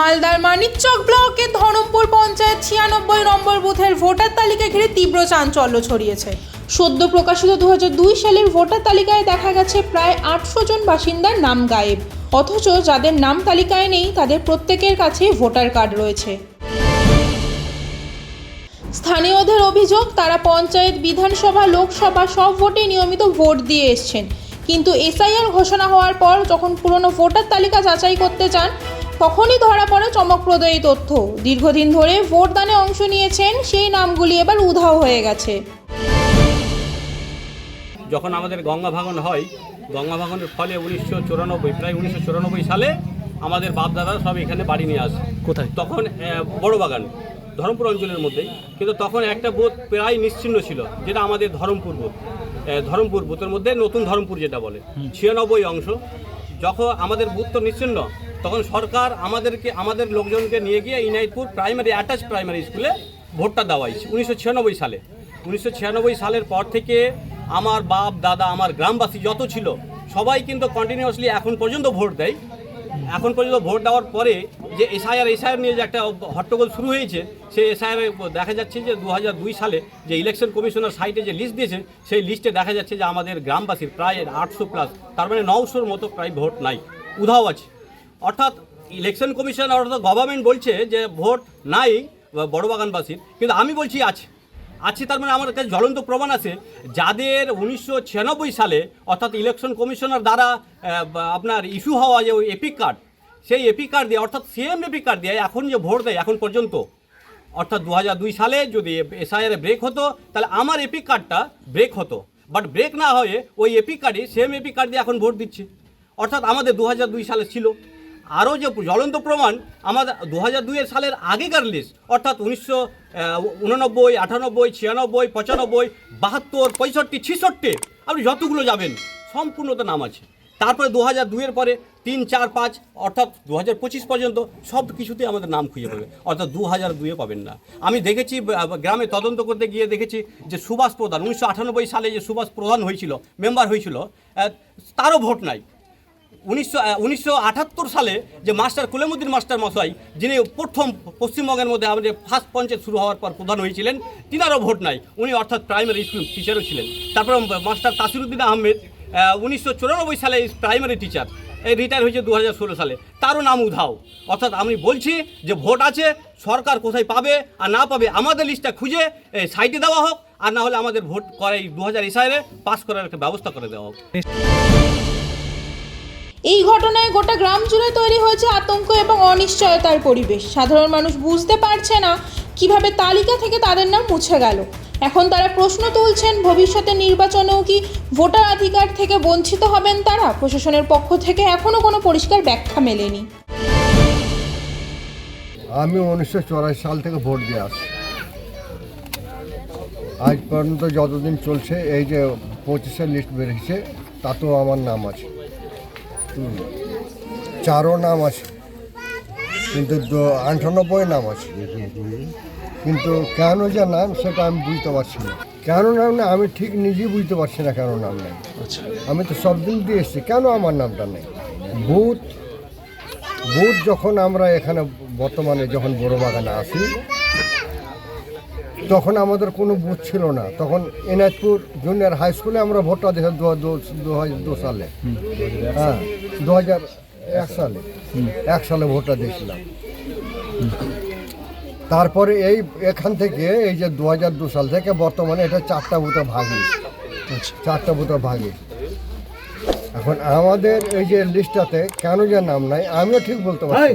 মালদার মানিকচক ব্লকে ধরমপুর পঞ্চায়েত ছিয়ানব্বই নম্বর বুথের ভোটার তালিকা ঘিরে তীব্র চাঞ্চল্য ছড়িয়েছে। সদ্য প্রকাশিত দু হাজার দুই সালের ভোটার তালিকায় দেখা গেছে প্রায় আটশো জন বাসিন্দার নাম গায়েব। অথচ যাদের নাম তালিকায় নেই, তাদের প্রত্যেকের কাছে ভোটার কার্ড রয়েছে। স্থানীয়দের অভিযোগ, তারা পঞ্চায়েত, বিধানসভা, লোকসভা সব ভোটে নিয়মিত ভোট দিয়ে এসছেন। কিন্তু এসআইআর ঘোষণা হওয়ার পর যখন পুরনো ভোটার তালিকা যাচাই করতে চান তখনই ধরা পড়ে চমকপ্রদ এই তথ্য। দীর্ঘদিন ধরে ভোটদানে অংশ নিয়েছেন সেই নামগুলি এবার উধাও হয়ে গেছে। যখন আমাদের গঙ্গা ভাঙন হয় গঙ্গা ভাঙনের ফলে উনিশশো চুরানব্বই প্রায় উনিশশো চুরানব্বই সালে আমাদের বাপদাদা সব এখানে বাড়ি নিয়ে আসে। কোথায়? তখন বড় বাগান ধরমপুর অঞ্চলের মধ্যেই। কিন্তু তখন একটা বোধ প্রায় নিশ্চিন্ন ছিল যেটা আমাদের ধরমপুর আহ, ধরমপুর বুথের মধ্যে নতুন ধরমপুর যেটা বলে ছিয়ানব্বই অংশ। যখন আমাদের বুথ তো নিশ্চিন্ন তখন সরকার আমাদেরকে, আমাদের লোকজনকে নিয়ে গিয়ে ইনাইতপুর প্রাইমারি অ্যাটাচ প্রাইমারি স্কুলে ভোটটা দেওয়া হয়েছে উনিশশো ছিয়ানব্বই সালে। উনিশশো ছিয়ানব্বই সালের পর থেকে আমার বাপ, দাদা, আমার গ্রামবাসী যত ছিল, সবাই কিন্তু কন্টিনিউয়াসলি এখন পর্যন্ত ভোট দেয়। এখন পর্যন্ত ভোট দেওয়ার পরে যে এসআইআর এসআইআর নিয়ে যে একটা হট্টগোল শুরু হয়েছে, সেই এসআইআর দেখা যাচ্ছে যে দু হাজার দুই সালে যে ইলেকশন কমিশনার সাইটে যে লিস্ট দিয়েছে, সেই লিস্টে দেখা যাচ্ছে যে আমাদের গ্রামবাসীর প্রায় আটশো প্লাস তার মানে নশোর মতো প্রায় ভোট নাই। উধাও আছে। অর্থাৎ ইলেকশন কমিশন অর্থাৎ গভর্নমেন্ট বলছে যে ভোট নাই বড় বাগানবাসীর কিন্তু আমি বলছি আছে আছে তার মানে আমার কাছে জ্বলন্ত প্রমাণ আছে, যাদের উনিশশো ছিয়ানব্বই সালে অর্থাৎ ইলেকশন কমিশনার দ্বারা আপনার ইস্যু হওয়া যে ওই এপিক কার্ড সেই এপিক কার্ড দিয়ে, অর্থাৎ সেম এপিক কার্ড দিয়ে এখন যে ভোট দেয়, এখন পর্যন্ত, অর্থাৎ দু সালে যদি এসআইআর ব্রেক হতো, তাহলে আমার এপিক কার্ডটা ব্রেক হতো। বাট ব্রেক না হয়ে ওই এপিক কার্ডে সেম এপিক কার্ড দিয়ে এখন ভোট দিচ্ছে। অর্থাৎ আমাদের দু সালে ছিল। আরও যে জ্বলন্ত প্রমাণ আমাদের দু হাজার দুইয়ের সালের আগেকার লিস্ট অর্থাৎ উনিশশো উননব্বই, আটানব্বই, ছিয়ানব্বই, পঁচানব্বই, বাহাত্তর, পঁয়ষট্টি, ছিষট্টি, আপনি যতগুলো যাবেন সম্পূর্ণতা নাম আছে। তারপরে দু হাজার দুইয়ের পরে তিন, চার, পাঁচ, অর্থাৎ দু হাজার পঁচিশ পর্যন্ত সব কিছুতেই আমাদের নাম খুঁজে পাবে। অর্থাৎ দু হাজার দুইয়ে পাবেন না। আমি দেখেছি গ্রামে তদন্ত করতে গিয়ে দেখেছি যে সুভাষ প্রধান, উনিশশো আটানব্বই সালে যে সুভাষ প্রধান হয়েছিল, মেম্বার হয়েছিল তারও ভোট নাই। উনিশশো সালে যে মাস্টার কুলেমুদ্দিন মাস্টার মশাই, যিনি প্রথম পশ্চিমবঙ্গের মধ্যে আমাদের ফার্স্ট পঞ্চায়েত শুরু হওয়ার পর প্রধান হয়েছিলেন, তিনারও ভোট নাই। উনি অর্থাৎ প্রাইমারি স্কুল টিচারও ছিলেন। তারপর মাস্টার তাসিরুদ্দিন আহমেদ উনিশশো চুরানব্বই সালে প্রাইমারি টিচার এই রিটায়ার হয়েছে দু হাজার ষোলো সালে। তারও নাম উধাও। অর্থাৎ আমি বলছি যে ভোট আছে, সরকার কোথায় পাবে আর না পাবে, আমাদের লিস্টটা খুঁজে সাইটে দেওয়া হোক, আর না হলে আমাদের ভোট করে দু হাজার এসআইরে পাস করার একটা ব্যবস্থা করে দেওয়া হোক। এই ঘটনায় গোটা গ্রাম জুড়ে তৈরি হয়েছে আতঙ্ক এবং অনিশ্চয়তার পরিবেশ। সাধারণ মানুষ বুঝতে পারছে না কীভাবে তালিকা থেকে তাদের নাম মুছে গেল। এখন তারা প্রশ্ন তুলছেন, ভবিষ্যতে নির্বাচনেও কি ভোটার অধিকার থেকে বঞ্চিত হবেন তারা? প্রশাসনের পক্ষ থেকে এখনও কোনো পরিষ্কার ব্যাখ্যা মেলেনি। আমি উনিশশো চুরাশি সাল থেকে ভোট দিয়ে আসছি। আজ পর্যন্ত যতদিন চলছে, এই যে পঁচিশের লিস্ট বেরিয়েছে, তাতেও আমার নাম আছে। চারও নাম আছে। কিন্তু আটানব্বই নাম আছে। কিন্তু কেন যে নাম সেটা আমি বুঝতে পারছি না। কেন নাম না আমি ঠিক নিজেই বুঝতে পারছি না কেন নাম নেই। আচ্ছা। আমি তো সব দিন দিয়ে এসেছি কেন আমার নামটা নেই? বুথ বুথ যখন আমরা এখানে বর্তমানে যখন বড় বাগানে আসি তখন আমাদের কোনো বুথ ছিল না। তখন এনায়তপুর জুনিয়র হাই স্কুলে আমরা ভোটটা দিয়েছি দু হাজার দু সালে। হ্যাঁ দু হাজার এক সালে। এক সালে ভোটটা দিয়েছিলাম। তারপরে এই এখান থেকে এই যে দু হাজার দু সাল থেকে বর্তমানে এটা চারটা বুথে ভাগি আচ্ছা। চারটা বুথে ভাগে এখন আমাদের এই যে লিস্টটাতে কেন যে নাম নাই আমিও ঠিক বলতে পারছি